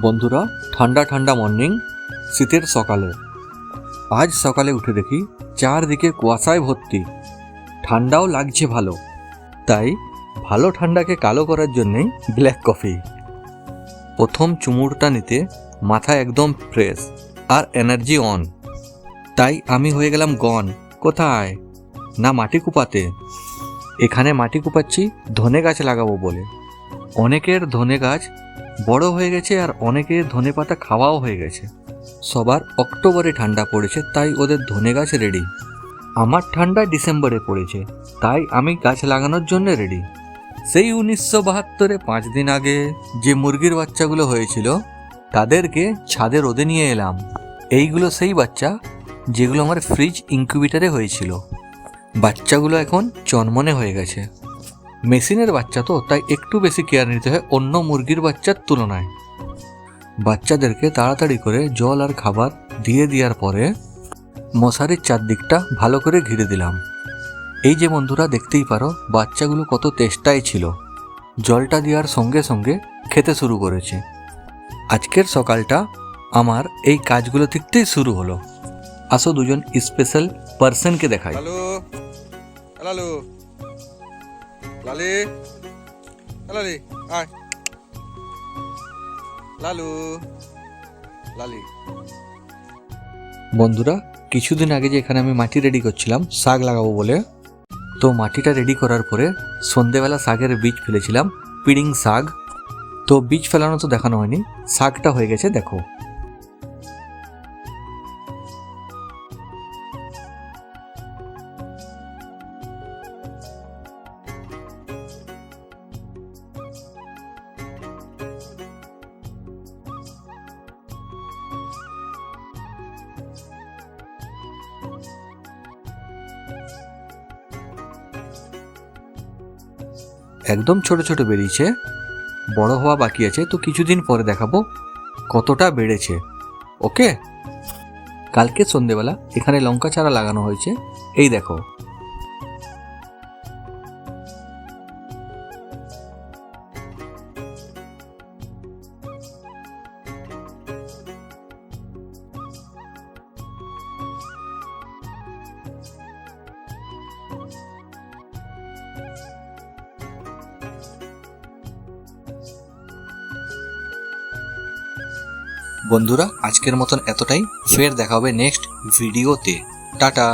বন্ধুরা, ঠান্ডা ঠান্ডা মর্নিং শীতের সকালে। আজ সকালে উঠে দেখি চারদিকে কুয়াশায় ভর্তি। ঠান্ডাও লাগছে ভালো। তাই ভালো ঠান্ডাকে কালো করার জন্যেই ব্ল্যাক কফি প্রথম চুমুরটা নিতে মাথা একদম ফ্রেশ আর এনার্জি অন তাই আমি হয়ে গেলাম গন কোথায়? না মাটি কুপাতে। এখানে মাটি কুপাচ্ছি, ধনে গাছ লাগাবো বলে। অনেকের ধনে গাছ বড় হয়ে গেছে আর অনেকে ধনে পাতা খাওয়াও হয়ে গেছে। সবার অক্টোবরে ঠান্ডা পড়েছে, তাই ওদের ধনে গাছ রেডি আমার ঠান্ডা ডিসেম্বরে পড়েছে, তাই আমি গাছ লাগানোর জন্য রেডি সেই উনিশশো বাহাত্তরে পাঁচ দিন আগে যে মুরগির বাচ্চাগুলো হয়েছিল, তাদেরকে ছাদে রোদে নিয়ে এলাম। এইগুলো সেই বাচ্চা যেগুলো আমার ফ্রিজ ইনকিউবেটারে হয়েছিল। বাচ্চাগুলো এখন চনমনে হয়ে গেছে। মেশিনের বাচ্চা তো, তাই একটু বেশি কেয়ার নিতে হয় অন্য মুরগির বাচ্চার তুলনায়। বাচ্চাদেরকে তাড়াতাড়ি করে জল আর খাবার দিয়ে দেওয়ার পরে মশারির চারদিকটা ভালো করে ঘিরে দিলাম। এই যে বন্ধুরা, দেখতেই পারো, বাচ্চাগুলো কত তেষ্টায় ছিল। জলটা দেওয়ার সঙ্গে সঙ্গে খেতে শুরু করেছে। আজকের সকালটা আমার এই কাজগুলো থেকেই শুরু হলো। আসো দুজন স্পেশাল পার্সনকে দেখাই। লালু লালু। লালি। লালি, আয়। লালু। লালি। বন্ধুরা, কিছুদিন আগে যে এখানে আমি মাটি রেডি করছিলাম, শাক লাগাবো বলে, তো মাটিটা রেডি করার পরে সন্ধেবেলা শাকের বীজ ফেলেছিলাম, পিড়িং শাক। তো বীজ ফেলানো তো দেখানো হয়নি, শাকটা হয়ে গেছে, দেখো। একদম ছোট ছোট বেরিয়েছে। বড় হওয়া বাকি আছে, তো কিছুদিন পরে দেখাবো কতটা বেড়েছে। ওকে? কালকে সন্ধেবেলা এখানে লঙ্কা চারা লাগানো হয়েছে। এই দেখো। বন্ধুরা আজকের মতন এতটাই। ফের দেখা হবে নেক্সট ভিডিওতে টাটা।